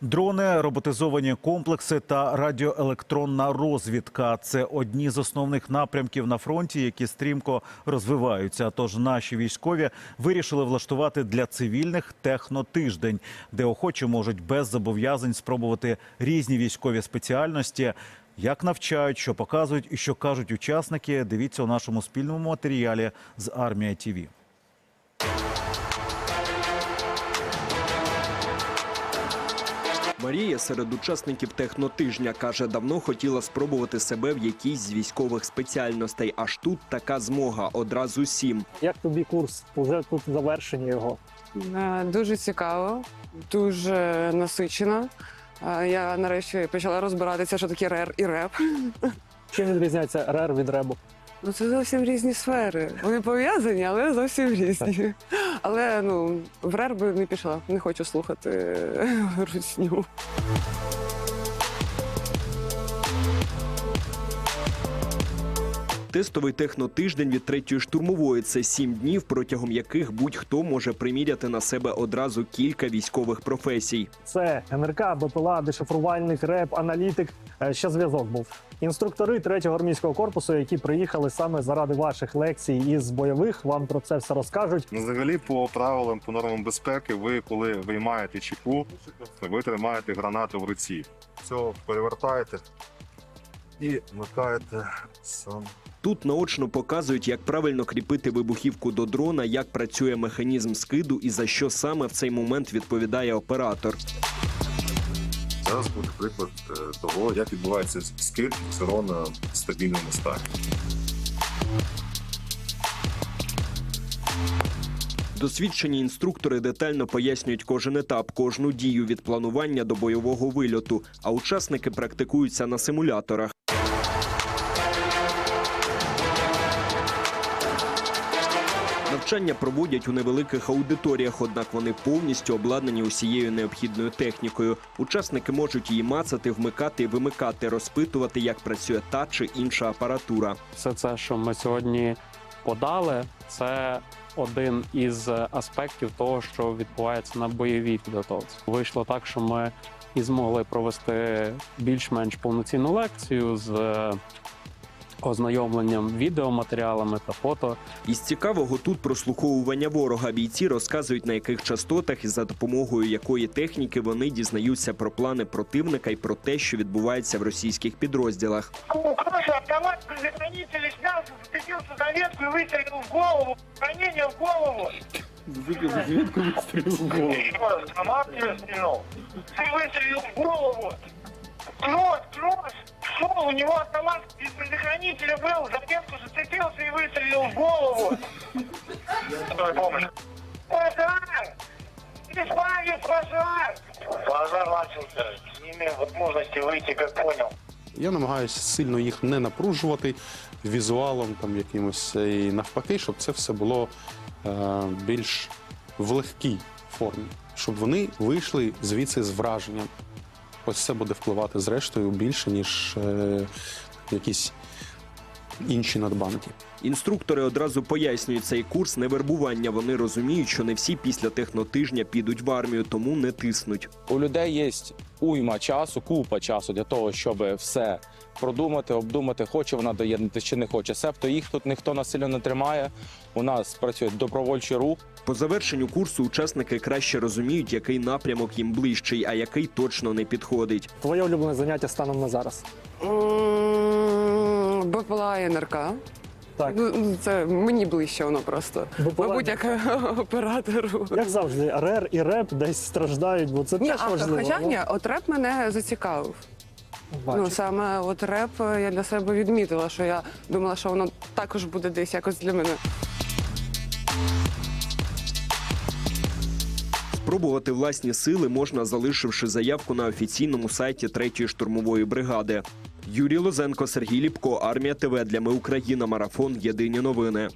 Дрони, роботизовані комплекси та радіоелектронна розвідка це одні з основних напрямків на фронті, які стрімко розвиваються. Тож наші військові вирішили влаштувати для цивільних технотиждень, де охочі можуть без зобов'язань спробувати різні військові спеціальності. Як навчають, що показують і що кажуть учасники, дивіться у нашому спільному матеріалі з армія ТІВІ. Марія серед учасників технотижня каже, давно хотіла спробувати себе в якійсь з військових спеціальностей. Аж тут така змога одразу сім. Як тобі курс? Уже тут завершення його. Е, Дуже цікаво, дуже насичено. Е, Я нарешті почала розбиратися, що таке рер і реп. Чим відрізняється РР від ребу? Ну це зовсім різні сфери. Вони пов'язані, але зовсім різні. Але ну в рер би не пішла. Не хочу слухати е, Тестовий технотиждень від третьої штурмової це сім днів, протягом яких будь-хто може приміряти на себе одразу кілька військових професій. Це НРК, БПЛА, дешифрувальник, реп, аналітик. Е, Ще зв'язок був. Інструктори третього армійського корпусу, які приїхали саме заради ваших лекцій із бойових, вам про це все розкажуть. Ну, Взагалі, по правилам, по нормам безпеки, ви коли виймаєте чеку, ви тримаєте гранату в руці. Все перевертаєте і вмикаєте сам. Тут наочно показують, як правильно кріпити вибухівку до дрона, як працює механізм скиду і за що саме в цей момент відповідає оператор. Зараз буде приклад е, того, як відбувається скид ЦРО на стабільному стані. Досвідчені інструктори детально пояснюють кожен етап, кожну дію від планування до бойового вильоту, а учасники практикуються на симуляторах. Навчання проводять у невеликих аудиторіях, однак вони повністю обладнані усією необхідною технікою. Учасники можуть її мацати, вмикати вимикати, розпитувати, як працює та чи інша апаратура. все це, що ми сьогодні подали, це один із аспектів того, що відбувається на бойовій підготовці. Вийшло так, що ми і змогли провести більш-менш повноцінну лекцію з ознайомленням відеоматеріалами та фото. Із цікавого тут прослуховування ворога. Бійці розказують на яких частотах і за допомогою якої техніки вони дізнаються про плани противника і про те, що відбувається в російських підрозділах. Хороший автомат, предохранитель снял, зацепился за ветку и выстрелил в голову. Ранение в голову. Автомат тебе стрельнул. Ты выстрелил в голову. Клёс, клёс. Что, у него автомат из предохранителя был, за ветку зацепился и выстрелил в голову. Скорая помощь. Пожар! Исправить пожар! Пожар начался. Не имею возможности выйти, как понял. Я намагаюся сильно їх не напружувати візуалом, там якимось і навпаки, щоб це все було е, більш в легкій формі, щоб вони вийшли звідси з враженням. Ось це буде впливати зрештою більше, ніж е, якісь інші надбанки. Інструктори одразу пояснюють цей курс не вербування. Вони розуміють, що не всі після технотижня підуть в армію, тому не тиснуть. У людей є уйма часу, купа часу для того, щоб все продумати, обдумати, хоче вона доєднати чи не хоче. Себто їх тут ніхто насильно не тримає. У нас працює добровольчий рух. По завершенню курсу учасники краще розуміють, який напрямок їм ближчий, а який точно не підходить. Твоє улюблене заняття станом на зараз. БПЛА і НРК. Так. Ну, ну, це мені ближче воно просто. БПЛА Мабуть, як оператору. Як завжди, РР і реп десь страждають, бо це Ні, теж а, важливо. хоча Ну, ні, от реп мене зацікавив. бачу. Ну саме от реп я для себе відмітила, що я думала, що воно також буде десь якось для мене. Спробувати власні сили можна, залишивши заявку на офіційному сайті 3-ї штурмової бригади. Юрій Лозенко, Сергій Ліпко, Армія ТВ для Ми Україна. Марафон. Єдині новини.